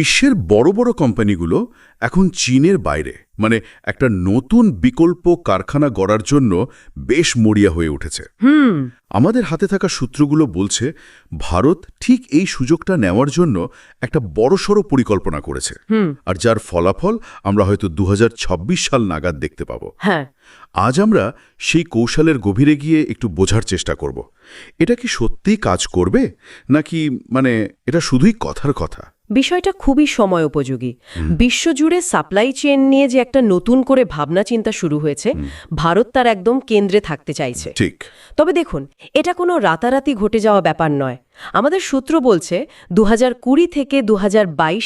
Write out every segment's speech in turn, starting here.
বিশ্বের বড় বড় কোম্পানিগুলো এখন চীনের বাইরে। মানে একটা নতুন বিকল্প কারখানা গড়ার জন্য বেশ মরিয়া হয়ে উঠেছে। হুম। আমাদের হাতে থাকা সূত্রগুলো বলছে ভারত ঠিক এই সুযোগটা নেওয়ার জন্য একটা বড়সড় পরিকল্পনা করেছে। হুম। আর যার ফলাফল আমরা হয়তো দু হাজার ছাব্বিশ সাল নাগাদ দেখতে পাবো। হ্যাঁ। আজ আমরা সেই কৌশলের গভীরে গিয়ে একটু বোঝার চেষ্টা করব। এটা কি সত্যিই কাজ করবে? নাকি মানে এটা শুধুই কথার কথা? বিষয়টা খুবই সময় উপযোগী বিশ্বজুড়ে সাপ্লাই চেন নিয়ে যে একটা নতুন করে ভাবনা চিন্তা শুরু হয়েছে ভারত তার একদম কেন্দ্রে থাকতে চাইছে। ঠিক। তবে দেখুন এটা কোনো রাতারাতি ঘটে যাওয়া ব্যাপার নয়। আমাদের সূত্র বলছে দু কুড়ি থেকে দু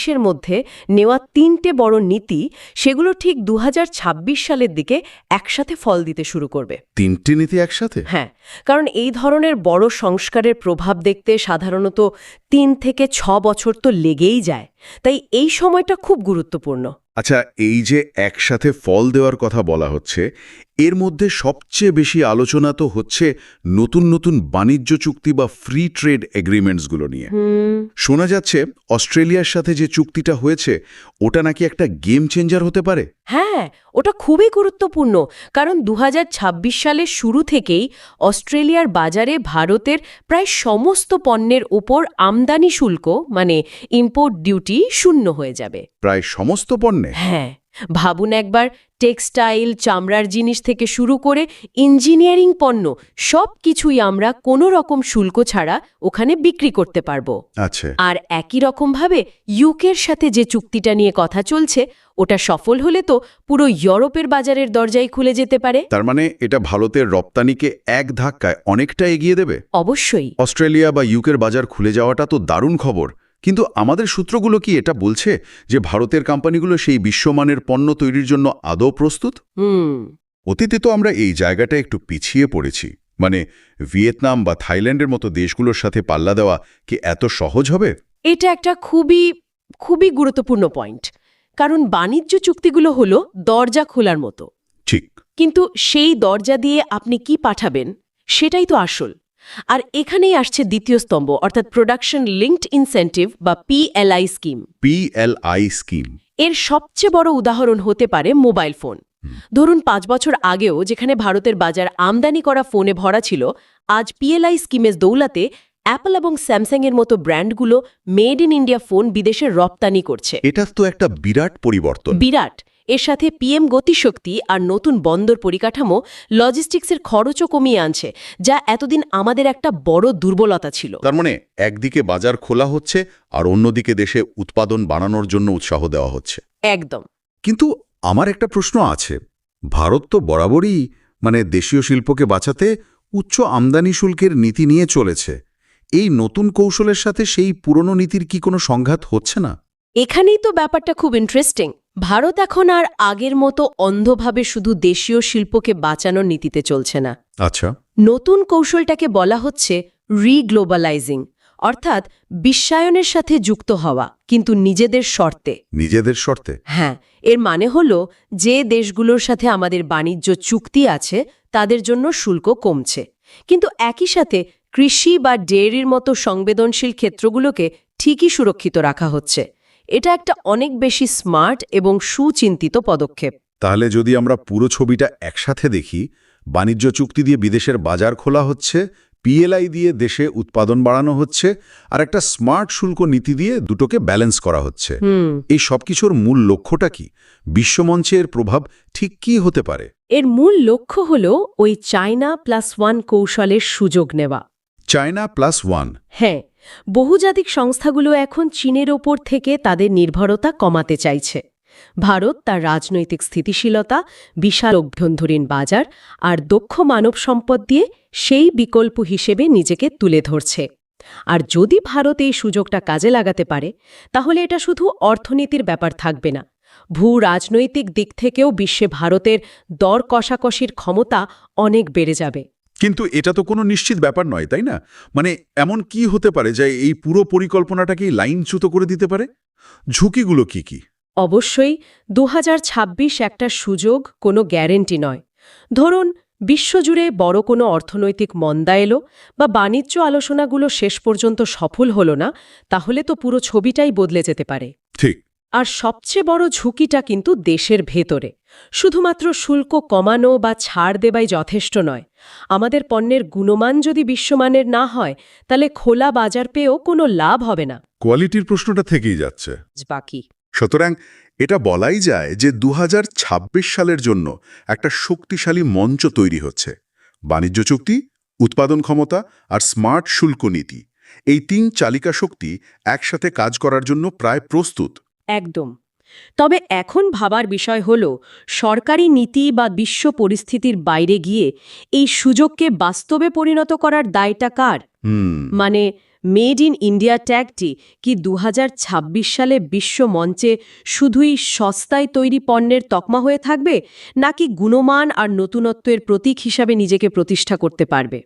এর মধ্যে নেওয়া তিনটে বড় নীতি সেগুলো ঠিক দু হাজার ছাব্বিশ সালের দিকে একসাথে ফল দিতে শুরু করবে। তিনটে নীতি একসাথে? হ্যাঁ কারণ এই ধরনের বড় সংস্কারের প্রভাব দেখতে সাধারণত তিন থেকে ছ বছর তো লেগেই যায়। তাই এই সময়টা খুব গুরুত্বপূর্ণ। আচ্ছা এই যে একসাথে ফল দেওয়ার কথা বলা হচ্ছে এর মধ্যে সবচেয়ে বেশি আলোচনা তো হচ্ছে নতুন নতুন বাণিজ্য চুক্তি বা ফ্রি ট্রেড এগ্রিমেন্টসগুলো নিয়ে। শোনা যাচ্ছে অস্ট্রেলিয়ার সাথে যে চুক্তিটা হয়েছে ওটা নাকি একটা গেম চেঞ্জার হতে পারে? হ্যাঁ ওটা খুবই গুরুত্বপূর্ণ। কারণ দু হাজার ছাব্বিশ সালের শুরু থেকেই অস্ট্রেলিয়ার বাজারে ভারতের প্রায় সমস্ত পণ্যের ওপর আমদানি শুল্ক মানে ইম্পোর্ট ডিউটি শূন্য হয়ে যাবে। প্রায় সমস্ত পণ্যে? হ্যাঁ। ভাবুন একবার টেক্সটাইল চামড়ার জিনিস থেকে শুরু করে ইঞ্জিনিয়ারিং পণ্য সব কিছুই আমরা কোনো রকম শুল্ক ছাড়া ওখানে বিক্রি করতে পারব। আচ্ছা। আর একই রকমভাবে ইউকের সাথে যে চুক্তিটা নিয়ে কথা চলছে ওটা সফল হলে তো পুরো ইউরোপের বাজারের দরজাই খুলে যেতে পারে। তার মানে এটা ভারতের রপ্তানিকে এক ধাক্কায় অনেকটা এগিয়ে দেবে? অবশ্যই। অস্ট্রেলিয়া বা ইউকের বাজার খুলে যাওয়াটা তো দারুণ খবর। কিন্তু আমাদের সূত্রগুলো কি এটা বলছে যে ভারতের কোম্পানিগুলো সেই বিশ্বমানের পণ্য তৈরির জন্য আদৌ প্রস্তুত? অতীতে তো আমরা এই জায়গাটা একটু পিছিয়ে পড়েছি। মানে ভিয়েতনাম বা থাইল্যান্ডের মতো দেশগুলোর সাথে পাল্লা দেওয়া কি এত সহজ হবে? এটা একটা খুবই খুবই গুরুত্বপূর্ণ পয়েন্ট। কারণ বাণিজ্য চুক্তিগুলো হলো দরজা খোলার মতো। ঠিক। কিন্তু সেই দরজা দিয়ে আপনি কি পাঠাবেন সেটাই তো আসল। আর এখানেই আসছে দ্বিতীয় স্তম্ভ অর্থাৎ প্রোডাকশন লিঙ্কড ইনসেন্টিভ বা পিএলআই স্কিম পিএলআই স্কিম এর সবচেয়ে বড় উদাহরণ হতে পারে মোবাইল ফোন ধরুন পাঁচ বছর আগেও যেখানে ভারতের বাজার আমদানি করা ফোনে ভরা ছিল আজ পিএলআই স্কিমের দৌলাতে অ্যাপল এবং স্যামসাংয়ের মতো ব্র্যান্ডগুলো মেড ইন ইন্ডিয়া ফোন বিদেশে রপ্তানি করছে। এটা তো একটা বিরাট পরিবর্তন। বিরাট। এর সাথে পিএম গতিশক্তি আর নতুন বন্দর পরিকাঠামো লজিস্টিক্সের খরচও কমিয়ে আনছে যা এতদিন আমাদের একটা বড় দুর্বলতা ছিল। তার মানে একদিকে বাজার খোলা হচ্ছে আর অন্যদিকে দেশে উৎপাদন বাড়ানোর জন্য উৎসাহ দেওয়া হচ্ছে। একদম। কিন্তু আমার একটা প্রশ্ন আছে। ভারত তো বরাবরই মানে দেশীয় শিল্পকে বাঁচাতে উচ্চ আমদানি শুল্কের নীতি নিয়ে চলেছে। এই নতুন কৌশলের সাথে সেই পুরনো নীতির কি কোনো সংঘাত হচ্ছে না? এখানেই তো ব্যাপারটা খুব ইন্টারেস্টিং ভারত এখন আর আগের মতো অন্ধভাবে শুধু দেশীয় শিল্পকে বাঁচানোর নীতিতে চলছে না। আচ্ছা। নতুন কৌশলটাকে বলা হচ্ছে রিগ্লোবালাইজিং অর্থাৎ বিশ্বায়নের সাথে যুক্ত হওয়া কিন্তু নিজেদের শর্তে। নিজেদের শর্তে? হ্যাঁ এর মানে হল যে দেশগুলোর সাথে আমাদের বাণিজ্য চুক্তি আছে তাদের জন্য শুল্ক কমছে। কিন্তু একই সাথে কৃষি বা ডেয়ারির মতো সংবেদনশীল ক্ষেত্রগুলোকে ঠিকই সুরক্ষিত রাখা হচ্ছে। এটা একটা অনেক বেশি স্মার্ট এবং সুচিন্তিত পদক্ষেপ। তাহলে যদি আমরা পুরো ছবিটা একসাথে দেখি বাণিজ্য চুক্তি দিয়ে বিদেশের বাজার খোলা হচ্ছে পিএলআই দিয়ে দেশে উৎপাদন বাড়ানো হচ্ছে আর একটা স্মার্ট শুল্ক নীতি দিয়ে দুটোকে ব্যালেন্স করা হচ্ছে। এই সবকিছুর মূল লক্ষ্যটা কি? বিশ্বমঞ্চে এর প্রভাব ঠিক কি হতে পারে? এর মূল লক্ষ্য হল ওই চায়না প্লাস ওয়ান কৌশলের সুযোগ নেওয়া। চায়না প্লাস ওয়ান হ্যাঁ বহুজাতিক সংস্থাগুলো এখন চীনের ওপর থেকে তাদের নির্ভরতা কমাতে চাইছে। ভারত তার রাজনৈতিক স্থিতিশীলতা, বিশাল অভ্যন্তরীণ বাজার আর দক্ষ মানব সম্পদ দিয়ে সেই বিকল্প হিসেবে নিজেকে তুলে ধরছে। আর যদি ভারত এই সুযোগটা কাজে লাগাতে পারে, তাহলে এটা শুধু অর্থনীতির ব্যাপার থাকবে না। ভূ রাজনৈতিক দিক থেকেও বিশ্বে ভারতের দর কষাকষির ক্ষমতা অনেক বেড়ে যাবে। কিন্তু এটা তো কোনো নিশ্চিত ব্যাপার নয়, তাই না? মানে এমন কি হতে পারে যে এই পুরো পরিকল্পনাটাকেই লাইনচ্যুত করে দিতে পারে? ঝুঁকিগুলো কি কি? অবশ্যই দু হাজার ছাব্বিশ একটা সুযোগ, কোনো গ্যারেন্টি নয়। ধরুন, বিশ্বজুড়ে বড় কোনো অর্থনৈতিক মন্দা এলো বা বাণিজ্য আলোচনাগুলো শেষ পর্যন্ত সফল হল না, তাহলে তো পুরো ছবিটাই বদলে যেতে পারে। আর সবচেয়ে বড় ঝুঁকিটা কিন্তু দেশের ভেতরে। শুধুমাত্র শুল্ক কমানো বা ছাড় দেবাই যথেষ্ট নয়। আমাদের পণ্যের গুণমান যদি বিশ্বমানের না হয় তাহলে খোলা বাজার পেয়েও কোনো লাভ হবে না। কোয়ালিটির প্রশ্নটা থেকেই যাচ্ছে। বাকি। সুতরাং এটা বলাই যায় যে দু হাজার ছাব্বিশ সালের জন্য একটা শক্তিশালী মঞ্চ তৈরি হচ্ছে। বাণিজ্য চুক্তি উৎপাদন ক্ষমতা আর স্মার্ট শুল্ক নীতি। এই তিন চালিকা শক্তি একসাথে কাজ করার জন্য প্রায় প্রস্তুত। একদম। তবে এখন ভাবার বিষয় হল সরকারি নীতি বা বিশ্ব পরিস্থিতির বাইরে গিয়ে এই সুযোগকে বাস্তবে পরিণত করার দায়টা কার? মানে মেড ইন ইন্ডিয়া ট্যাগটি কি দু হাজার ছাব্বিশ সালে বিশ্ব মঞ্চে শুধুই সস্তায় তৈরি পণ্যের তকমা হয়ে থাকবে নাকি গুণমান আর নতুনত্বের প্রতীক হিসাবে নিজেকে প্রতিষ্ঠা করতে পারবে?